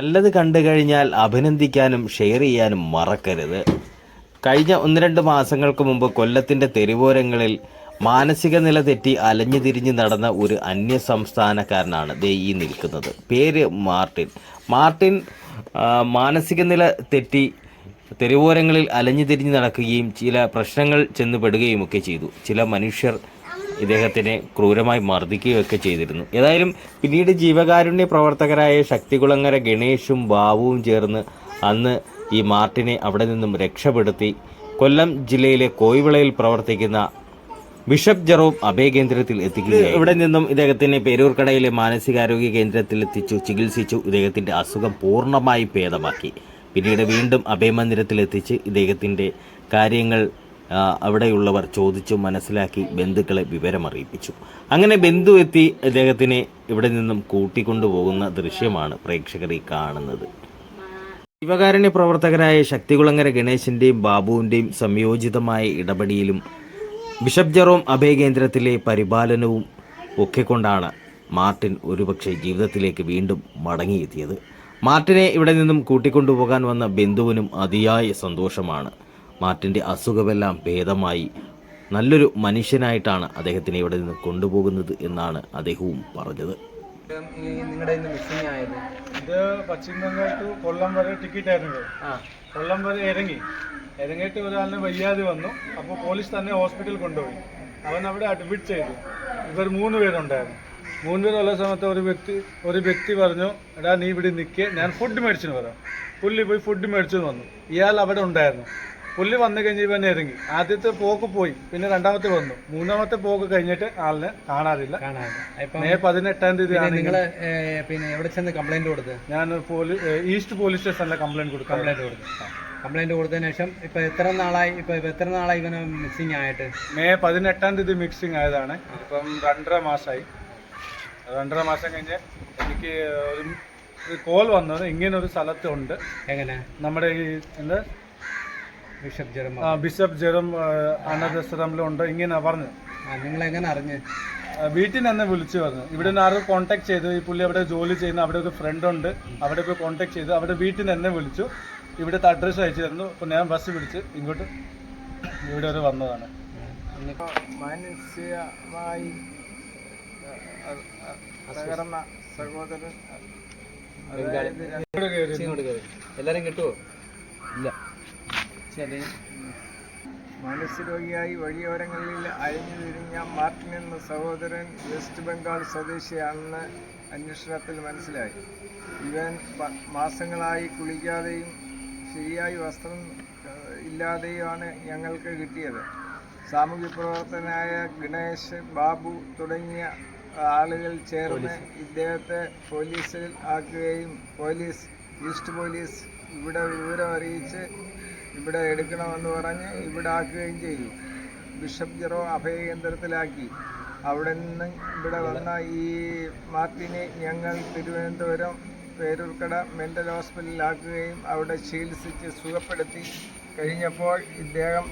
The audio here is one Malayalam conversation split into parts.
നല്ലത് കണ്ടു കഴിഞ്ഞാൽ അഭിനന്ദിക്കാനും ഷെയർ ചെയ്യാനും മറക്കരുത്. കഴിഞ്ഞ ഒന്ന് രണ്ട് മാസങ്ങൾക്ക് മുമ്പ് കൊല്ലത്തിന്റെ തെരുവോരങ്ങളിൽ മാനസിക നില തെറ്റി അലഞ്ഞു തിരിഞ്ഞ് നടന്ന ഒരു അന്യ സംസ്ഥാനക്കാരനാണ് ദേ ഈ നിൽക്കുന്നത്. പേര് മാർട്ടിൻ. മാർട്ടിൻ മാനസിക നില തെറ്റി തെരുവോരങ്ങളിൽ അലഞ്ഞു തിരിഞ്ഞ് നടക്കുകയും ചില പ്രശ്നങ്ങൾ ചെന്നുപെടുകയും ഒക്കെ ചെയ്തു. ചില മനുഷ്യർ ഇദ്ദേഹത്തിനെ ക്രൂരമായി മർദ്ദിക്കുകയൊക്കെ ചെയ്തിരുന്നു. ഏതായാലും പിന്നീട് ജീവകാരുണ്യ പ്രവർത്തകരായ ശക്തികുളങ്ങര ഗണേഷും ബാബുവും ചേർന്ന് അന്ന് ഈ മാർട്ടിനെ അവിടെ നിന്നും രക്ഷപ്പെടുത്തി. കൊല്ലം ജില്ലയിലെ കോയിവിളയിൽ പ്രവർത്തിക്കുന്ന ബിഷപ്പ് ജെറോം അഭയകേന്ദ്രത്തിൽ എത്തിക്കുകയായി ഇവിടെ നിന്നും ഇദ്ദേഹത്തിനെ പേരൂർക്കടയിലെ മാനസികാരോഗ്യ കേന്ദ്രത്തിൽ എത്തിച്ചു ചികിത്സിച്ചു. ഇദ്ദേഹത്തിന്റെ അസുഖം പൂർണമായി ഭേദമാക്കി. പിന്നീട് വീണ്ടും അഭയമന്ദിരത്തിലെത്തിച്ച് ഇദ്ദേഹത്തിന്റെ കാര്യങ്ങൾ അവിടെയുള്ളവർ ചോദിച്ചു മനസ്സിലാക്കി ബന്ധുക്കളെ വിവരമറിയിപ്പിച്ചു. അങ്ങനെ ബന്ധു എത്തി അദ്ദേഹത്തിനെ ഇവിടെ നിന്നും കൂട്ടിക്കൊണ്ടുപോകുന്ന ദൃശ്യമാണ് പ്രേക്ഷകർ ഈ കാണുന്നത്. ശിവകാരുണ്യ പ്രവർത്തകരായ ശക്തികുളങ്ങര ഗണേശന്റെയും ബാബുവിന്റെയും സംയോജിതമായ ഇടപെടിയിലും ബിഷപ്പ് ജെറോം അഭയകേന്ദ്രത്തിലെ പരിപാലനവും ഒക്കെ കൊണ്ടാണ് മാർട്ടിൻ ഒരുപക്ഷെ ജീവിതത്തിലേക്ക് വീണ്ടും മടങ്ങിയെത്തിയത്. മാർട്ടിനെ ഇവിടെ നിന്നും കൂട്ടിക്കൊണ്ടുപോകാൻ വന്ന ബന്ധുവിനും അതിയായ സന്തോഷമാണ്. മാർട്ടിന്റെ അസുഖമെല്ലാം ഭേദമായി. നല്ലൊരു മനുഷ്യനായിട്ടാണ് അദ്ദേഹത്തിനെ ഇവിടെ നിന്ന് കൊണ്ടുപോകുന്നത് എന്നാണ് അദ്ദേഹവും പറഞ്ഞത്. നിങ്ങളുടെ ഇന്ന് മിസ്സിംഗ് ആയത്? ഇത് പശ്ചിമ ബംഗാൾ ടു കൊല്ലം വരെ ടിക്കറ്റ് ആയിരുന്നു. കൊല്ലം വരെ ഇറങ്ങി. ഇറങ്ങിയിട്ട് ഒരാളിന് വയ്യാതെ വന്നു. അപ്പോൾ പോലീസ് തന്നെ ഹോസ്പിറ്റലിൽ കൊണ്ടുപോയി. അവൻ അവിടെ അഡ്മിറ്റ് ചെയ്തു. ഇവർ മൂന്ന് പേരുണ്ടായിരുന്നു. മൂന്ന് പേരുള്ള സമയത്ത് ഒരു വ്യക്തി ഒരു വ്യക്തി പറഞ്ഞു എടാ നീ ഇവിടെ നിൽക്കേ ഞാൻ ഫുഡ് മേടിച്ചെന്ന് പറയാം. പുള്ളി പോയി ഫുഡ് മേടിച്ചു വന്നു. ഇയാൾ അവിടെ ഉണ്ടായിരുന്നു. പുള്ളി വന്നു കഴിഞ്ഞ് ഇവൻ ഇറങ്ങി ആദ്യത്തെ പോക്ക് പോയി പിന്നെ രണ്ടാമത്തെ വന്നു. മൂന്നാമത്തെ പോക്ക് കഴിഞ്ഞിട്ട് ആളിനെ കാണാറില്ല. മെയ് പതിനെട്ടാം തീയതി ആണ് നിങ്ങൾ പിന്നെ എവിടെ ചെന്ന് കംപ്ലൈന്റ് കൊടുത്തത് ഞാൻ ഈസ്റ്റ് പോലീസ് സ്റ്റേഷനിലെ കംപ്ലൈന്റ് കൊടുക്കും കംപ്ലൈന്റ് കൊടുത്തു. കംപ്ലൈന്റ് കൊടുത്തതിന് ശേഷം ഇപ്പൊ എത്ര നാളായി ഇപ്പൊ എത്ര നാളായി ഇവന് മിസ്സിംഗ് ആയിട്ട്? മെയ് പതിനെട്ടാം തീയതി മിക്സിംഗ് ആയതാണ്. ഇപ്പം രണ്ടര മാസമായി രണ്ടര മാസം കഴിഞ്ഞ് എനിക്ക് ഒരു ഒരു കോൾ വന്നത് ഇങ്ങനെ ഒരു സ്ഥലത്തുണ്ട്. എങ്ങനെ? നമ്മുടെ ഈ എന്താ? ബിഷപ്പ് ജെറം ആ, ബിഷപ്പ് ജെറം അനാഥാശ്രമിലുണ്ട് ഇങ്ങനെ പറഞ്ഞു. നിങ്ങൾ എങ്ങനെ അറിഞ്ഞു? വീട്ടിൽ നിന്ന് വിളിച്ചു പറഞ്ഞു. ഇവിടെ നിന്ന് ആരും കോൺടാക്ട് ചെയ്തു. ഈ പുള്ളി അവിടെ ജോലി ചെയ്യുന്ന അവിടെ ഒരു ഫ്രണ്ട് ഉണ്ട്. അവിടെ പോയി കോൺടാക്ട് ചെയ്തു. അവിടെ വീട്ടിൽ നിന്ന് എന്നെ വിളിച്ചു. ഇവിടുത്തെ അഡ്രസ്സ് അയച്ചു തന്നു അപ്പോൾ ഞാൻ ബസ് വിളിച്ച് ഇങ്ങോട്ട് ഇവിടെ വരെ വന്നതാണ് മാനസികമായി തകർന്ന സഹോദരൻ എല്ലാരും കിട്ടുമോ ഇല്ല. ശരി മാനസികരോഗിയായി വഴിയോരങ്ങളിൽ അഴിഞ്ഞു തിരിഞ്ഞ മാർട്ടിൻ എന്ന സഹോദരൻ വെസ്റ്റ് ബംഗാൾ സ്വദേശിയാണെന്ന് അന്വേഷണത്തിൽ മനസ്സിലായി. ഇവൻ മാസങ്ങളായി കുളിക്കാതെയും ശരിയായി വസ്ത്രം ഇല്ലാതെയുമാണ് ഞങ്ങൾക്ക് കിട്ടിയത്. സാമൂഹ്യ പ്രവർത്തനായ ഗണേഷ് ബാബു തുടങ്ങിയ ആളുകൾ ചേർന്ന് ഇദ്ദേഹത്തെ പോലീസിൽ ആക്കുകയും പോലീസ് ഈസ്റ്റ് പോലീസ് ഇവിടെ വിവരം അറിയിച്ച് ഇവിടെ എടുക്കണമെന്ന് പറഞ്ഞ് ഇവിടെ ആക്കുകയും ചെയ്തു. ബിഷപ്പ് ജെറോ അഭയകേന്ദ്രത്തിലാക്കി. അവിടെ നിന്ന് ഇവിടെ വന്ന ഈ മാർട്ടിനെ ഞങ്ങൾ തിരുവനന്തപുരം പേരൂർക്കട മെന്റൽ ഹോസ്പിറ്റലിലാക്കുകയും അവിടെ ചികിത്സിച്ച് സുഖപ്പെടുത്തി കഴിഞ്ഞപ്പോൾ ഇദ്ദേഹം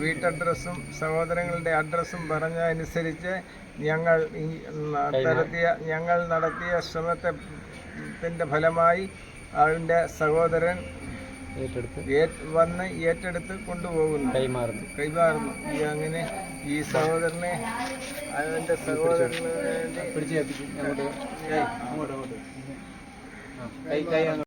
വീട്ടഡ്രസ്സും സഹോദരങ്ങളുടെ അഡ്രസ്സും പറഞ്ഞതനുസരിച്ച് ഞങ്ങൾ ഈ നടത്തിയ ഞങ്ങൾ നടത്തിയ ശ്രമത്തെ ത്തിന്റെ ഫലമായി അവന്റെ സഹോദരൻ വന്ന് ഏറ്റെടുത്ത് കൊണ്ടുപോകുന്നു. കൈമാറുന്നു. കൈമാറുന്നു. ഈ അങ്ങനെ ഈ സഹോദരനെ അവന്റെ സഹോദരനെ വേണ്ടി പിടിച്ച് ഏൽപ്പിക്കും. അങ്ങോട്ട് അങ്ങോട്ട് കൈ കൈ അങ്ങോട്ട്.